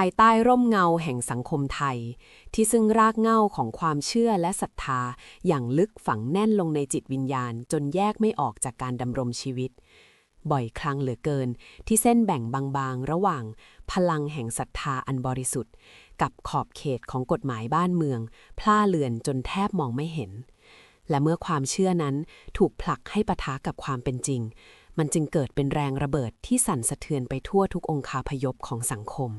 ายใต้ร่มเงาแห่งสังคมไทย ที่ซึ่งรากเงาของความเชื่อและศรัทธา อย่างลึกฝังแน่นลงในจิตวิญญาณ จนแยกไม่ออกจากการดำรงชีวิต บ่อยครั้งเหลือเกิน ที่เส้นแบ่งบางๆ ระหว่าง พลังแห่งศรัทธาอันบริสุทธิ์ กับขอบเขตของกฎหมายบ้านเมือง พล่าเลือนจนแทบมองไม่เห็น และเมื่อความเชื่อนั้นถูกผลักให้ปะทะกับความเป็นจริงมันจึงเกิดเป็นแรงระเบิดที่สั่นสะเทือนไปทั่วทุกองคาพยพของสังคม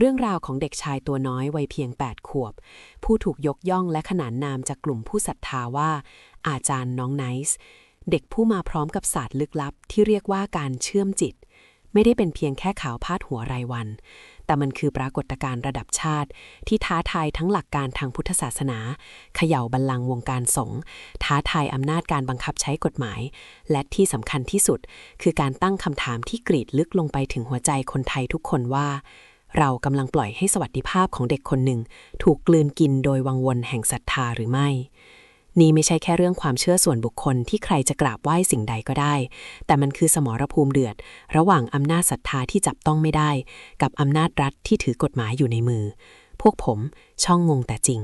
เรื่องราวของเด็กชายตัวน้อยวัยเพียง 8 ขวบ ผู้ถูกยกย่องและขนานนามจากกลุ่มผู้ศรัทธาว่า อาจารย์น้องไนซ์เด็กผู้มาพร้อมกับศาสตร์ลึกลับ ที่เรียกว่าการเชื่อมจิต ไม่ได้เป็นเพียงแค่ข่าวพาดหัวรายวัน แต่มันคือปรากฏการณ์ระดับชาติ ที่ท้าทายทั้งหลักการทางพุทธศาสนา เขย่าบัลลังก์วงการสงฆ์ท้าทายอำนาจการบังคับใช้กฎหมาย และที่สำคัญที่สุด คือการตั้งคำถามที่กรีดลึกลงไปถึงหัวใจคนไทยทุกคนว่า เรากำลังปล่อยให้สวัสดิภาพของเด็กคนหนึ่ง ถูกกลืนกินโดยวังวนแห่งศรัทธาหรือไม่ นี่ไม่ใช่แค่เรื่องความเชื่อส่วนบุคคลที่ใครจะกราบไหว้สิ่งใดก็ได้ แต่มันคือสมรภูมิเดือด ระหว่างอำนาจศรัทธาที่จับต้องไม่ได้ กับอำนาจรัฐที่ถือกฎหมายอยู่ในมือ พวกผมช่องงงแต่จริง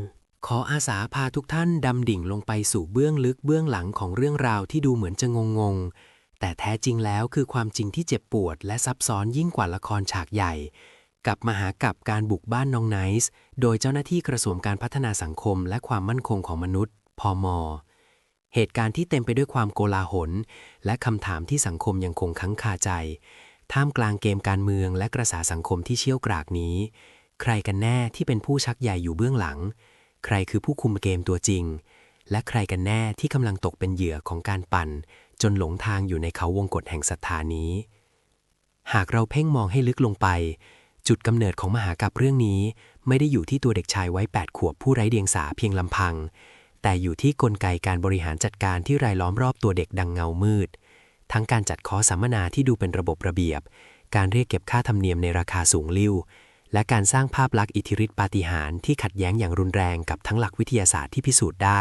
ขออาสาพาทุกท่านดำดิ่งลงไปสู่เบื้องลึกเบื้องหลังของเรื่องราวที่ดูเหมือนจะงงงๆแต่แท้จริงแล้วคือความจริงที่เจ็บปวด และซับซ้อนยิ่งกว่าละครฉากใหญ่ กับมหากรับการบุกบ้านน้องไนซ์โดยเจ้าหน้าที่กระทรวงการพัฒนาสังคมและความมั่นคงของมนุษย์ พม เหตุการณ์ที่เต็มไปด้วยความโกลาหล และคำถามที่สังคมยังคงค้างคาใจ ท่ามกลางเกมการเมืองและกระแสสังคมที่เชี่ยวกรากนี้ ใครกันแน่ที่เป็นผู้ชักใหญ่อยู่เบื้องหลัง ใครคือผู้คุมเกมตัวจริง และใครกันแน่ที่กำลังตกเป็นเหยื่อของการปั่น จนหลงทางอยู่ในเขาวงกฏแห่งศรัทธานี้ หากเราเพ่งมองให้ลึกลงไป จุดกำเนิดของมหากาพย์เรื่องนี้ ไม่ได้อยู่ที่ตัวเด็กชายไว้ 8 ขวบผู้ไร้เดียงสาเพียงลำพัง แต่อยู่ที่กลไกการบริหารจัดการที่รายล้อมรอบตัวเด็กดังเงามืด ทั้งการจัดคอสัมมนาที่ดูเป็นระบบระเบียบ การเรียกเก็บค่าธรรมเนียมในราคาสูงลิ่ว และการสร้างภาพลักษณ์อิทธิฤทธิปาฏิหาริย์ที่ขัดแย้งอย่างรุนแรงกับทั้งหลักวิทยาศาสตร์ที่พิสูจน์ได้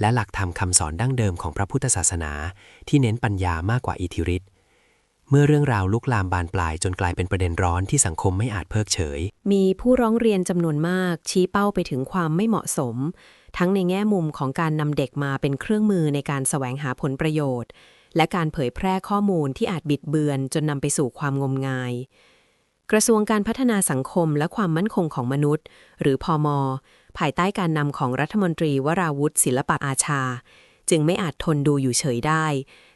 และหลักธรรมคำสอนดั้งเดิมของพระพุทธศาสนา ที่เน้นปัญญามากกว่าอิทธิฤทธิ เมื่อเรื่องราวลุกลามบานปลายจนกลายเป็นประเด็นร้อนที่สังคมไม่อาจเพิกเฉย มีผู้ร้องเรียนจำนวนมาก ชี้เป้าไปถึงความไม่เหมาะสม ทั้งในแง่มุมของการนำเด็กมาเป็นเครื่องมือในการแสวงหาผลประโยชน์ และการเผยแพร่ข้อมูลที่อาจบิดเบือนจนนำไปสู่ความงมงาย กระทรวงการพัฒนาสังคมและความมั่นคงของมนุษย์ หรือพอมภายใต้การนำของรัฐมนตรีวราวุฒิศิลปะอาชา จึงไม่อาจทนดูอยู่เฉยได้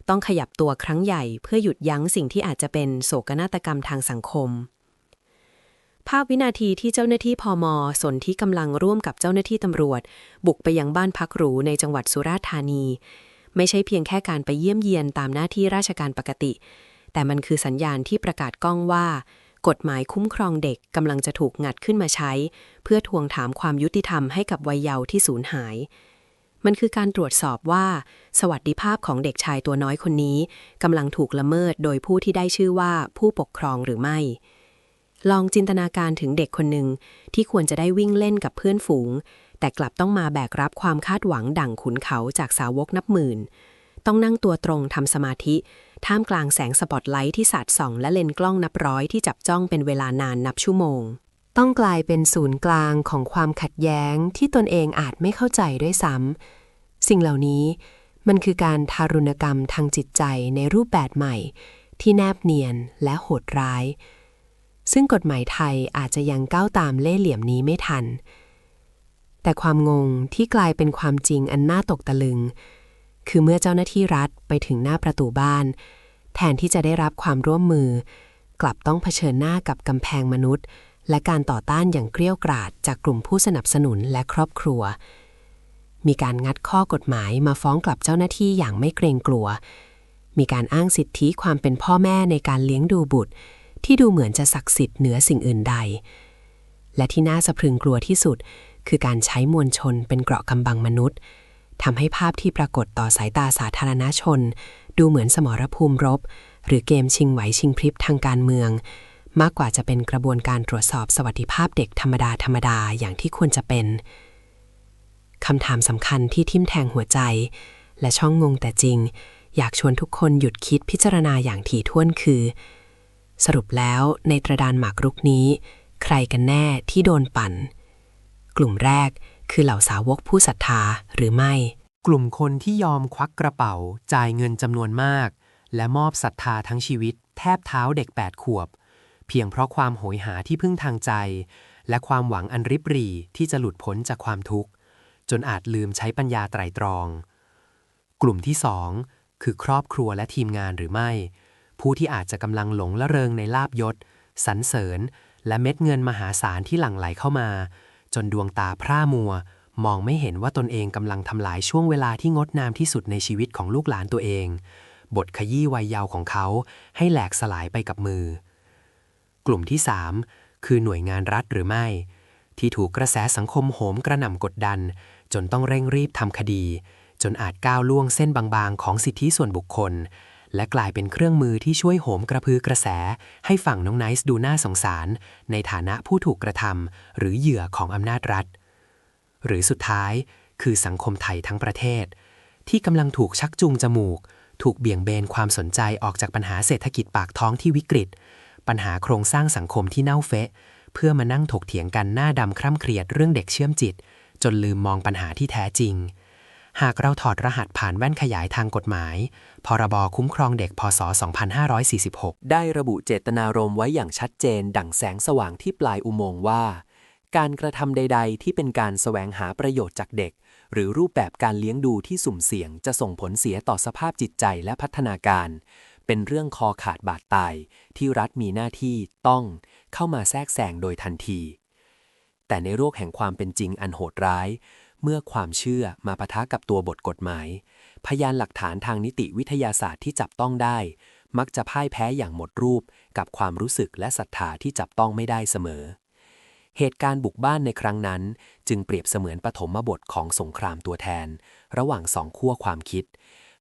ต้องขยับตัวครั้งใหญ่เพื่อหยุดยั้งสิ่งที่อาจจะเป็นโศกนาฏกรรมทางสังคม ภาพวินาทีที่เจ้าหน้าที่พอมสนที่กำลังร่วมกับเจ้าหน้าที่ตำรวจ บุกไปยังบ้านพักหรูในจังหวัดสุราษฎร์ธานี ไม่ใช่เพียงแค่การไปเยี่ยมเยียนตามหน้าที่ราชการปกติ แต่มันคือสัญญาณที่ประกาศก้องว่ากฎหมายคุ้มครองเด็กกำลังจะถูกงัดขึ้นมาใช้ เพื่อทวงถามความยุติธรรมให้กับวัยเยาว์ที่สูญหาย มันคือการตรวจสอบว่า สวัสดิภาพของเด็กชายตัวน้อยคนนี้กำลังถูกละเมิดโดยผู้ที่ได้ชื่อว่าผู้ปกครองหรือไม่ ลองจินตนาการถึงเด็กคนหนึ่งที่ควรจะได้วิ่งเล่นกับเพื่อนฝูง แต่กลับต้องมาแบกรับความคาดหวังดั่งขุนเขาจากสาวกนับหมื่น ต้องนั่งตัวตรงทำสมาธิ ท่ามกลางแสงสปอตไลท์ที่สาดส่อง และเลนกล้องนับร้อยที่จับจ้องเป็นเวลานานนับชั่วโมง ต้องกลายเป็นศูนย์กลางของความขัดแย้งที่ตนเองอาจไม่เข้าใจด้วยซ้ำสิ่งเหล่านี้มันคือการทารุณกรรมทางจิตใจในรูปแบบใหม่ ที่แนบเนียนและโหดร้าย ซึ่งกฎหมายไทยอาจจะยังก้าวตามเล่ห์เหลี่ยมนี้ไม่ทัน แต่ความงงที่กลายเป็นความจริงอันน่าตกตะลึง คือเมื่อเจ้าหน้าที่รัฐไปถึงหน้าประตูบ้าน แทนที่จะได้รับความร่วมมือ กลับต้องเผชิญหน้ากับกำแพงมนุษย์ และการต่อต้านอย่างเกรี้ยวกราดจากกลุ่มผู้สนับสนุนและครอบครัว มีการงัดข้อกฎหมายมาฟ้องกลับเจ้าหน้าที่อย่างไม่เกรงกลัว มีการอ้างสิทธิความเป็นพ่อแม่ในการเลี้ยงดูบุตร ที่ดูเหมือนจะศักดิ์สิทธิ์เหนือสิ่งอื่นใด และที่น่าสะพรึงกลัวที่สุด คือการใช้มวลชนเป็นเกราะกำบังมนุษย์ทำให้ภาพที่ปรากฏต่อสายตาสาธารณชน ดูเหมือนสมรภูมิรบ หรือเกมชิงไหวชิงพริบทางการเมือง มากกว่าจะเป็นกระบวนการตรวจสอบสวัสดิภาพเด็กธรรมดาธรรมดาอย่างที่ควรจะเป็นคำถามสำคัญที่ทิ่มแทงหัวใจ และช่องงงแต่จริง อยากชวนทุกคนหยุดคิดพิจารณาอย่างถี่ถ้วนคือ สรุปแล้วในตระดานหมากรุกนี้ ใครกันแน่ที่โดนปั่น กลุ่มแรกคือเหล่าสาวกผู้ศรัทธาหรือไม่ กลุ่มคนที่ยอมควักกระเป๋า จ่ายเงินจำนวนมาก และมอบศรัทธาทั้งชีวิต แทบเท้าเด็ก 8 ขวบ เพียงเพราะความโหยหาที่พึ่งทางใจ และความหวังอันริบหรี่ที่จะหลุดพ้นจากความทุกข์ จนอาจลืมใช้ปัญญาไตรตรอง กลุ่มที่สองคือครอบครัวและทีมงานหรือไม่ ผู้ที่อาจจะกำลังหลงละเริงในลาบยศสรรเสริญ และเม็ดเงินมหาศาลที่หลั่งไหลเข้ามา จนดวงตาพร่ามัว มองไม่เห็นว่าตนเองกำลังทำลายช่วงเวลาที่งดงามที่สุดในชีวิตของลูกหลานตัวเอง บทขยี้วัยเยาว์ของเขาให้แหลกสลายไปกับมือ กลุ่มที่ 3 คือหน่วยงานรัฐหรือไม่ ที่ถูกกระแสสังคมโหมกระหน่ำกดดัน จนต้องเร่งรีบทำคดี จนอาจก้าวล่วงเส้นบางๆ ของสิทธิส่วนบุคคล และกลายเป็นเครื่องมือที่ช่วยโหมกระพือกระแส ให้ฝั่งน้องไนซ์ดูน่าสงสาร ในฐานะผู้ถูกกระทำหรือเหยื่อของอำนาจรัฐ หรือสุดท้าย คือสังคมไทยทั้งประเทศ ที่กำลังถูกชักจูงจมูก ถูกเบี่ยงเบนความสนใจออกจากปัญหาเศรษฐกิจปากท้องที่วิกฤต ปัญหาโครงสร้างสังคมที่เน่าเฟะ เพื่อมานั่งถกเถียงกันหน้าดำคร่ำเครียดเรื่องเด็กเชื่อมจิต จนลืมมองปัญหาที่แท้จริง หากเราถอดรหัสผ่านแว่นขยายทางกฎหมาย พรบคุ้มครองเด็ก พศ 2546 ได้ระบุเจตนารมณ์ไว้อย่างชัดเจน ดั่งแสงสว่างที่ปลายอุโมงค์ว่า การกระทำใด ๆ ที่เป็นการแสวงหาประโยชน์จากเด็ก หรือรูปแบบการเลี้ยงดูที่สุ่มเสี่ยงจะส่งผลเสียต่อสภาพจิตใจและพัฒนาการ เป็นเรื่องคอขาดบาดตาย ที่รัฐมีหน้าที่ต้องเข้ามาแทรกแซงโดยทันที แต่ในโลกแห่งความเป็นจริงอันโหดร้าย เมื่อความเชื่อมาปะทะกับตัวบทกฎหมาย พยานหลักฐานทางนิติวิทยาศาสตร์ที่จับต้องได้ มักจะพ่ายแพ้อย่างหมดรูปกับความรู้สึกและศรัทธาที่จับต้องไม่ได้เสมอ เหตุการณ์บุกบ้านในครั้งนั้น จึงเปรียบเสมือนปฐมบทของสงครามตัวแทน ระหว่างสองขั้วความคิด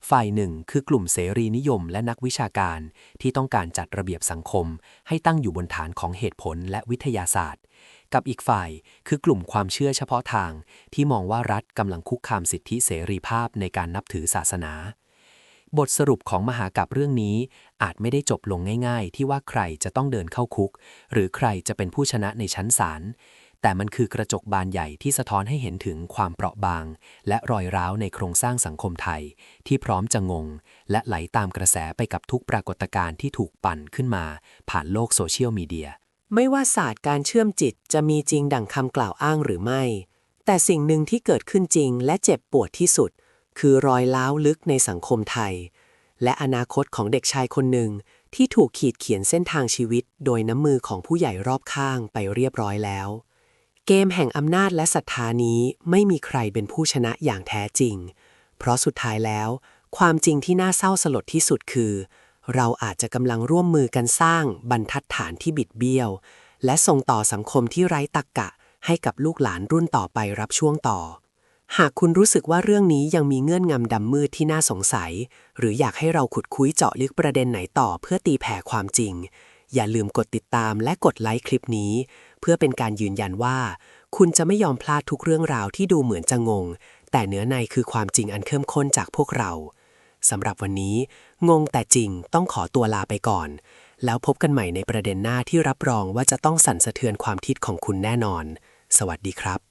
ฝ่ายหนึ่งคือกลุ่มเสรีนิยมและนักวิชาการ ที่ต้องการจัดระเบียบสังคม ให้ตั้งอยู่บนฐานของเหตุผลและวิทยาศาสตร์ กับอีกฝ่ายคือกลุ่มความเชื่อเฉพาะทาง ที่มองว่ารัฐกำลังคุกคามสิทธิเสรีภาพในการนับถือศาสนา บทสรุปของมหากาบเรื่องนี้ อาจไม่ได้จบลงง่าย ๆ ที่ว่าใครจะต้องเดินเข้าคุก หรือใครจะเป็นผู้ชนะในชั้นศาล แต่มันคือกระจกบานใหญ่ที่สะท้อนให้เห็นถึงความเปราะบาง และรอยร้าวในโครงสร้างสังคมไทย ที่พร้อมจะงง และไหลตามกระแสไปกับทุกปรากฏการณ์ที่ถูกปั่นขึ้นมา ผ่านโลกโซเชียลมีเดีย ไม่ว่าศาสตร์การเชื่อมจิตจะมีจริงดั่งคำกล่าวอ้างหรือไม่ แต่สิ่งหนึ่งที่เกิดขึ้นจริง และเจ็บปวดที่สุด คือรอยล้าวลึกในสังคมไทย และอนาคตของเด็กชายคนหนึ่งที่ถูกขีดเขียนเส้นทางชีวิต โดยน้ำมือของผู้ใหญ่รอบข้างไปเรียบร้อยแล้ว เกมแห่งอำนาจและศรัทธานี้ไม่มีใครเป็นผู้ชนะอย่างแท้จริง เพราะสุดท้ายแล้ว ความจริงที่น่าเศร้าสลดที่สุดคือ เราอาจจะกำลังร่วมมือกันสร้างบรรทัดฐานที่บิดเบี้ยว และส่งต่อสังคมที่ไร้ตรกกะ ให้กับลูกหลานรุ่นต่อไปรับช่วงต่อ หากคุณรู้สึกว่าเรื่องนี้ยังมีเงื่อนงำดำมืดที่น่าสงสัย หรืออยากให้เราขุดคุยเจาะลึกประเด็นไหนต่อเพื่อตีแผ่ความจริง อย่าลืมกดติดตามและกดไลค์คลิปนี้ เพื่อเป็นการยืนยันว่า คุณจะไม่ยอมพลาดทุกเรื่องราวที่ดูเหมือนจะงง แต่เนื้อในคือความจริงอันเข้มข้นจากพวกเราสำหรับวันนี้ งงแต่จริงต้องขอตัวลาไปก่อน แล้วพบกันใหม่ในประเด็นหน้าที่รับรองว่าจะต้องสั่นสะเทือนความคิดของคุณแน่นอน สวัสดีครับ